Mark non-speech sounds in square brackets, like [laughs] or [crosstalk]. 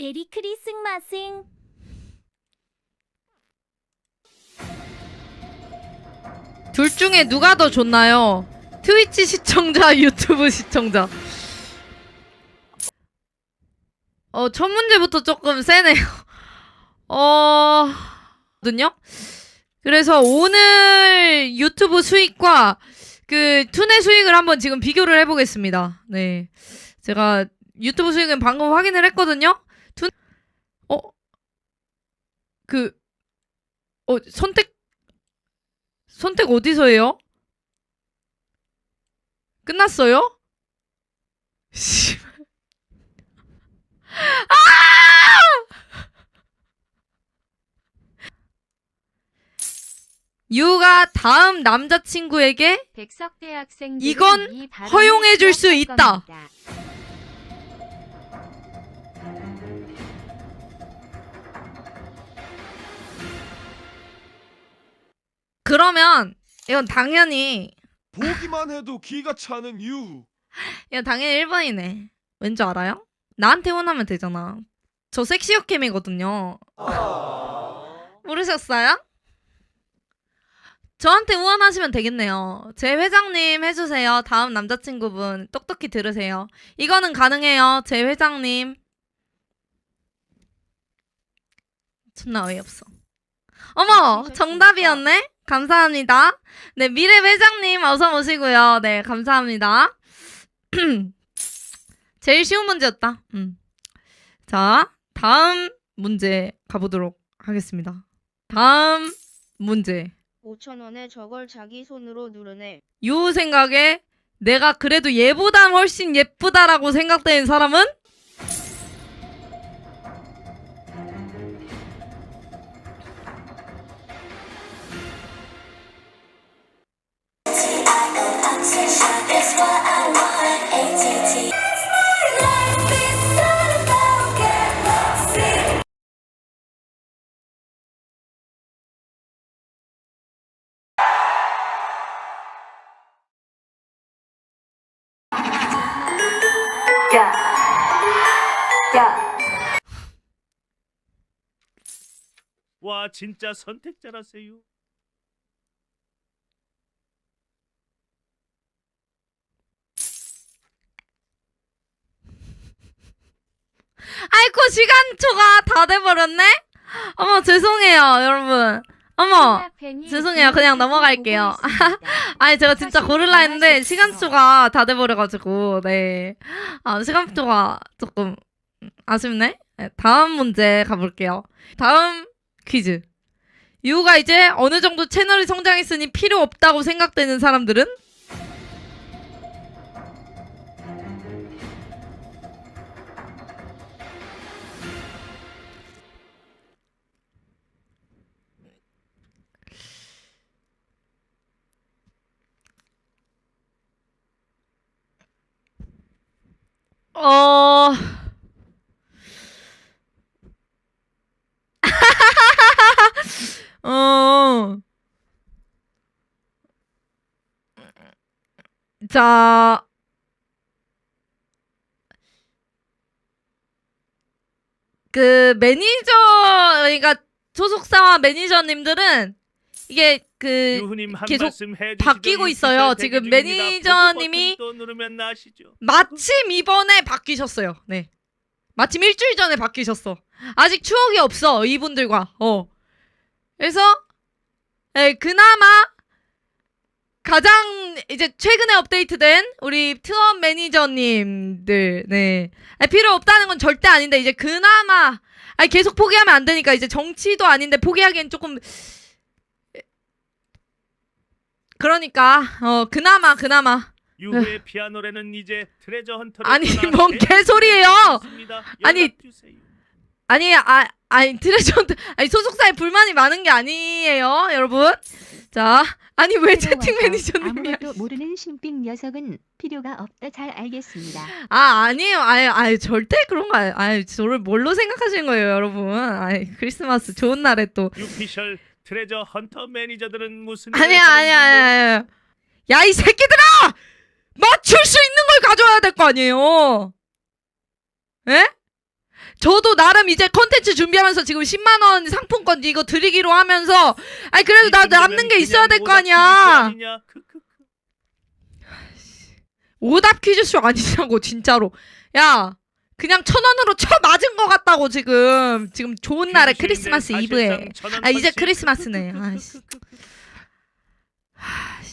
메리 크리스마스. 둘 중에 누가 더 좋나요? 트위치 시청자, [laughs] 유튜브 시청자. 어, 첫 문제부터 조금 세네요. [laughs] 어, 거든요? 그래서 오늘 유튜브 수익과 그 투네 수익을 한번 지금 비교를 해보겠습니다. 네. 제가 유튜브 수익은 방금 확인을 했거든요? 투, 어, 그, 어, 선택, 선택 어디서 해요? 끝났어요? 씨. [laughs] 유가 다음 남자친구에게 백석 대 학생 이건 허용해 줄 수 있다. 그러면 이건 당연히 보기만 해도 기가 차는 유. [laughs] 야 당연히 1번이네. 왠지 알아요? 나한테 원하면 되잖아. 저 섹시어캠이거든요. 모르셨어요? 저한테 후원하시면 되겠네요. 제 회장님 해주세요. 다음 남자친구분 똑똑히 들으세요. 이거는 가능해요. 제 회장님. 존나 어이없어. 어머 정답이었네. 감사합니다. 네 미래 회장님 어서 오시고요. 네 감사합니다. [clears throat] 제일 쉬운 문제였다. 음. 자, 다음 문제 가보도록 하겠습니다. 다음 문제. 5천원에 저걸 자기 손으로 누르네. 요 생각에 내가 그래도 얘보단 훨씬 예쁘다라고 생각되는 사람은? 와 진짜 선택자라세요. 아이고, 시간 초가 다 돼버렸네? 어머, 죄송해요, 여러분. 어머, 죄송해요. 그냥 넘어갈게요. [laughs] 아니, 제가 진짜 고를라 했는데, 시간초가 다 돼버려가지고, 네. 아, 시간초가 조금 아쉽네? 네, 다음 문제 가볼게요. 다음 퀴즈. 유가 이제 어느 정도 채널이 성장했으니 필요 없다고 생각되는 사람들은? 어... [laughs] 어. 자. 그 매니저 그러니까 소속사와 매니저님들은 이게 그 유후님 한 계속 말씀 해주시죠. 바뀌고 이 있어요. 대기 지금 중입니다. 매니저님이 보고 버튼 또 누르면 아시죠? 마침 이번에 바뀌셨어요. 네. 마침 일주일 전에 바뀌셨어. 아직 추억이 없어, 이분들과. 어. 그래서, 네, 그나마 가장 이제 최근에 업데이트된 우리 트원 매니저님들, 네. 아니, 필요 없다는 건 절대 아닌데, 이제 그나마, 아니, 계속 포기하면 안 되니까, 이제 정치도 아닌데 포기하기엔 조금, 그러니까, 어, 그나마, 그나마. 유후의 피아노래는 이제 트레저 헌터를 아니, 떠나 뭔새 개소리예요! 있습니다. 아니, 연락 주세요. 아니, 아, 아니, 트레저한테, 아니, 소속사에 불만이 많은 게 아니에요, 여러분. 자, 아니, 왜 채팅 매니저님이야? 아무것도 모르는 신빙 녀석은 필요가 없다 잘 알겠습니다. 아, 아니에요. 아유, 아유, 절대 그런 거. 아유, 저를 뭘로 생각하시는 거예요, 여러분? 아이, 크리스마스 좋은 날에 또. 유피셜 트레저 헌터 매니저들은 무슨 아니야, 일을 아니야, 하는지 아니야, 아니야. 야, 이 새끼들아! 맞출 수 있는 걸 가져와야 될 거 아니에요? 에? 저도 나름 이제 컨텐츠 준비하면서 지금 10만 원 상품권 이거 드리기로 하면서 아니 그래도 나 남는 게 있어야 될 거 아니야. 오답 퀴즈쇼 아니냐고 진짜로. 야 그냥 천 원으로 쳐 맞은 것 같다고 지금. 지금 좋은 날에 크리스마스 이브에. 아 이제 크리스마스네. 아 [laughs]